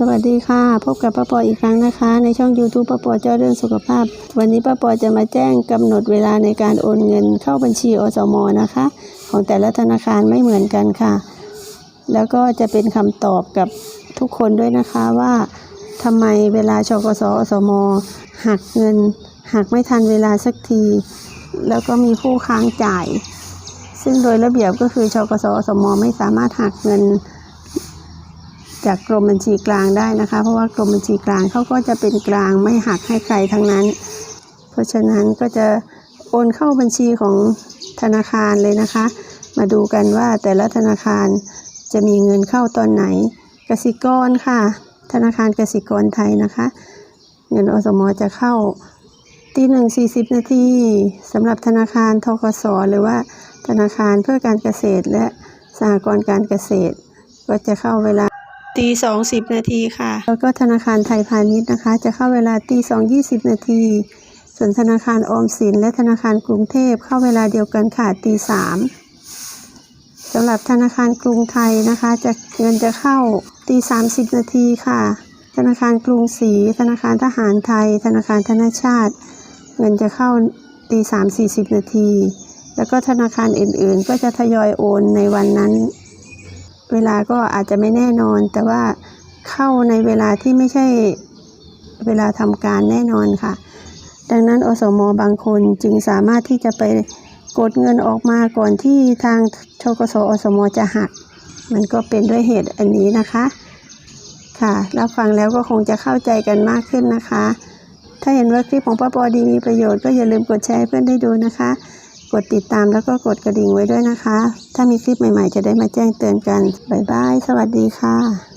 สวัสดีค่ะ พบกับป้าปออีกครั้งนะคะ ในช่อง YouTube ป้าปอเจ้าเรื่องสุขภาพ วันนี้ป้าปอจะมาแจ้งกำหนดเวลาในการโอนเงินเข้าบัญชีอสมนะคะ ของแต่ละธนาคารไม่เหมือนกันค่ะ แล้วก็จะเป็นคำตอบกับทุกคนด้วยนะคะว่าทำไมเวลาชกสอสมหักเงินหักไม่ทันเวลาสักที แล้วก็มีผู้ค้างจ่าย ซึ่งโดยระเบียบก็คือชกสอสมไม่สามารถหักเงิน จากกรมบัญชีกลางได้นะคะ เพราะว่ากรมบัญชีกลางเขาก็จะเป็นกลางไม่หักให้ใครทั้งนั้น เพราะฉะนั้นก็จะโอนเข้าบัญชีของธนาคารเลยนะคะ มาดูกันว่าแต่ละธนาคารจะมีเงินเข้าตอนไหนกสิกรค่ะ ธนาคารกสิกรไทยนะคะ เงินอสมอจะเข้าตีหนึ่งสี่สิบนาทีสำหรับธนาคารทกสหรือว่าธนาคารเพื่อการเกษตรและสหกรณ์การเกษตร ก็จะเข้าเวลา ตีสองสิบนาทีค่ะ แล้วก็ธนาคารไทยพาณิชย์นะคะ จะเข้าเวลาตีสองยี่สิบนาที ส่วนธนาคารออมสิน และธนาคารกรุงเทพเข้าเวลาเดียวกันค่ะตีสามสำหรับธนาคารกรุงไทยนะคะ จะเงินจะเข้าตีสามสิบนาทีค่ะ ธนาคารกรุงศรีธนาคารทหารไทย ธนาคารธนชาติ เงินจะเข้าตีสามสี่สิบนาที แล้วก็ธนาคารอื่นๆ ก็จะทยอยโอนในวันนั้น เวลาก็อาจจะไม่แน่นอน แต่ว่าเข้าในเวลาที่ไม่ใช่เวลาทำการแน่นอนค่ะ ดังนั้นอสมบางคนจึงสามารถที่จะไปกดเงินออกมาก่อนที่ทางชกสอสมจะหัก มันก็เป็นด้วยเหตุอันนี้นะคะ ค่ะ รับฟังแล้วก็คงจะเข้าใจกันมากขึ้นนะคะ ถ้าเห็นว่าคลิปของป้าปอดีมีประโยชน์ก็อย่าลืมกดแชร์เพื่อนได้ดูนะคะ กดติดตามแล้วก็กดกระดิ่งไว้ด้วยนะคะ ถ้ามีคลิปใหม่ๆ จะได้มาแจ้งเตือนกัน บ๊ายบาย สวัสดีค่ะ